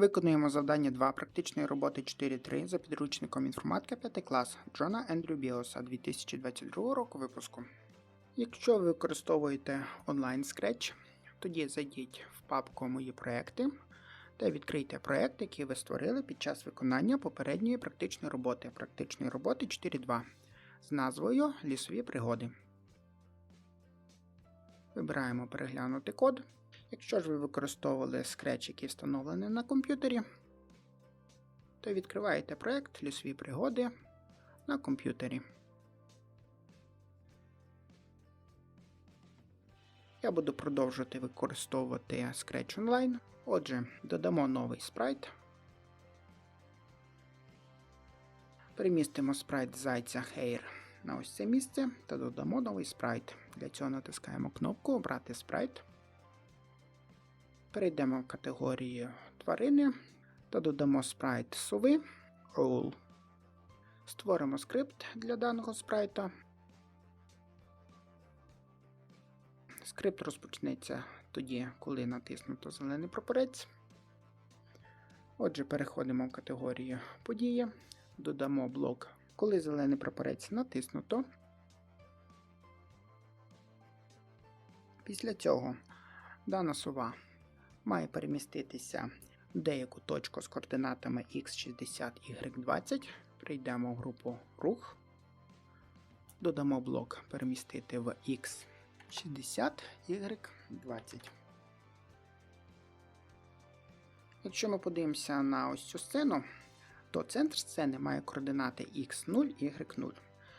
Виконуємо завдання 2 практичної роботи 4.3 за підручником інформатика 5 клас Джона Ендрю Біоса 2022 року випуску. Якщо ви використовуєте онлайн Scratch, тоді зайдіть в папку Мої проекти та відкрийте проект, який ви створили під час виконання попередньої практичної роботи практичної роботи 4.2 з назвою Лісові пригоди. Вибираємо переглянути код. Якщо ж ви використовували Scratch, який встановлений на комп'ютері, то відкриваєте проект Лісові пригоди на комп'ютері. Я буду продовжувати використовувати Scratch Online. Отже, додамо новий спрайт. Перемістимо спрайт зайця Hair на ось це місце та додамо новий спрайт. Для цього натискаємо кнопку Обрати спрайт. Перейдемо в категорію тварини та додамо спрайт сови Owl. Створимо скрипт для даного спрайта. Скрипт розпочнеться тоді, коли натиснуто зелений прапорець. Отже, переходимо в категорію події, додамо блок, коли зелений прапорець натиснуто. Після цього дана сова має переміститися в деяку точку з координатами x60 y20. Прийдемо в групу рух, додамо блок перемістити в x60 y20. Якщо ми подивимося на ось цю сцену, то центр сцени має координати x0 y0.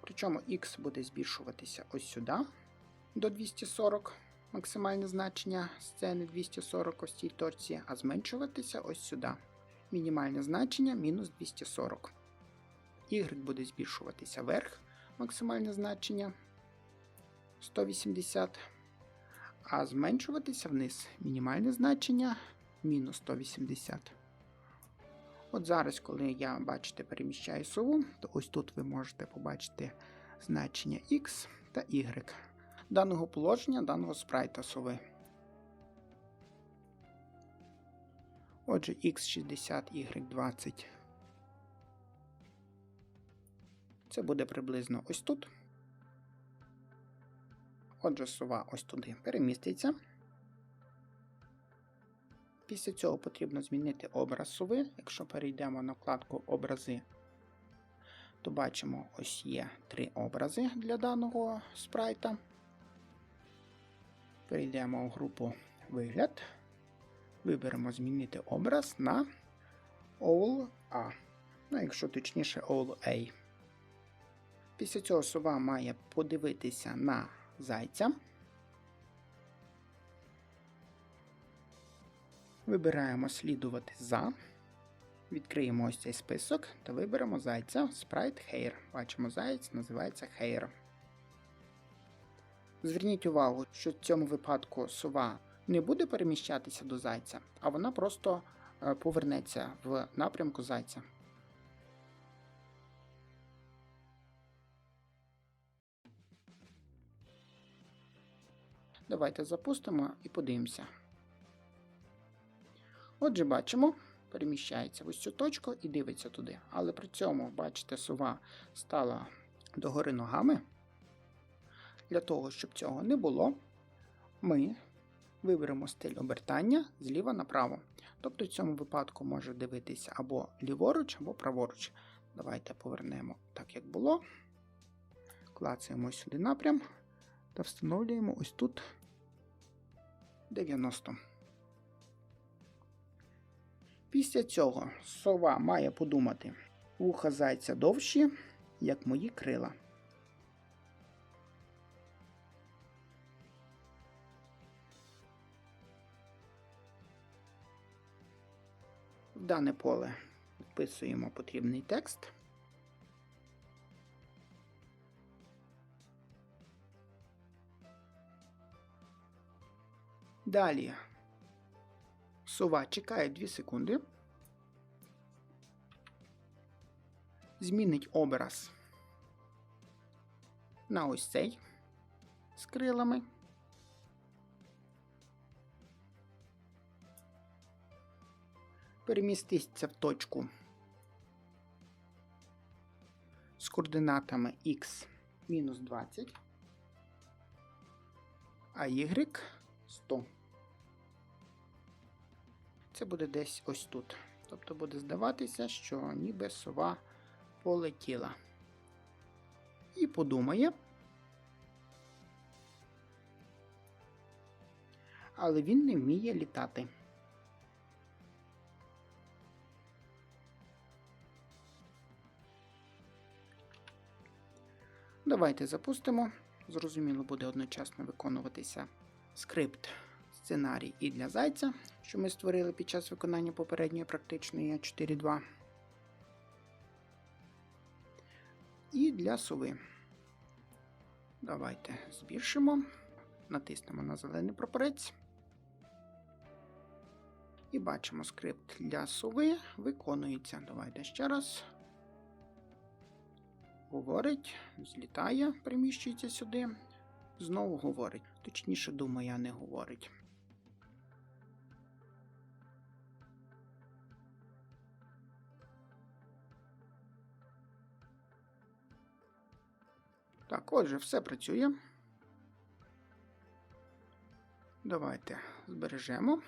Причому x буде збільшуватися ось сюди до 240 максимальне значення сцени 240 ось цій точці, а зменшуватися ось сюди. Мінімальне значення мінус 240. Y буде збільшуватися вверх, максимальне значення 180, а зменшуватися вниз мінімальне значення мінус 180. От зараз, коли я, бачите, переміщаю сову, то ось тут ви можете побачити значення X та Y даного положення даного спрайта сови. Отже, X60 Y20. Це буде приблизно ось тут. Отже, сова ось туди переміститься. Після цього потрібно змінити образ сови. Якщо перейдемо на вкладку Образи, то бачимо, ось є три образи для даного спрайта. Перейдемо в групу Вигляд. Виберемо змінити образ на All A. Ну, якщо точніше, All A. Після цього сова має подивитися на зайця. Вибираємо слідувати за. Відкриємо ось цей список та виберемо зайця Sprite Hair. Бачимо, заяць називається Hair. Зверніть увагу, що в цьому випадку сова не буде переміщатися до зайця, а вона просто е, повернеться в напрямку зайця. Давайте запустимо і подивимося. Отже, бачимо, переміщається в ось цю точку і дивиться туди. Але при цьому, бачите, сова стала догори ногами. Для того, щоб цього не було, ми виберемо стиль обертання зліва направо. Тобто в цьому випадку може дивитися або ліворуч, або праворуч. Давайте повернемо так, як було. Клацаємо сюди напрям та встановлюємо ось тут 90. Після цього сова має подумати, вуха зайця довші, як мої крила. В дане поле вписуємо потрібний текст. Далі сова чекає 2 секунди. Змінить образ на ось цей з крилами. переміститься в точку з координатами x мінус 20, а y 100. Це буде десь ось тут. Тобто буде здаватися, що ніби сова полетіла. І подумає. Але він не вміє літати. Давайте запустимо. Зрозуміло, буде одночасно виконуватися скрипт, сценарій і для зайця, що ми створили під час виконання попередньої практичної 4.2. І для сови. Давайте збільшимо, натиснемо на зелений прапорець. І бачимо, скрипт для сови виконується. Давайте ще раз. Говорить, злітає, переміщується сюди. Знову говорить. Точніше, думає, а не говорить. Так, отже, все працює. Давайте збережемо.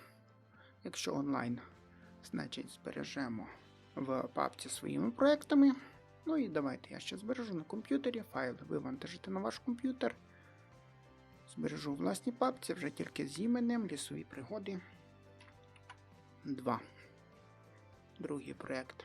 Якщо онлайн, значить збережемо в папці своїми проектами. Ну і давайте я ще збережу на комп'ютері. Файл вивантажити на ваш комп'ютер. Збережу у власній папці вже тільки з іменем лісові пригоди 2. Другий проект.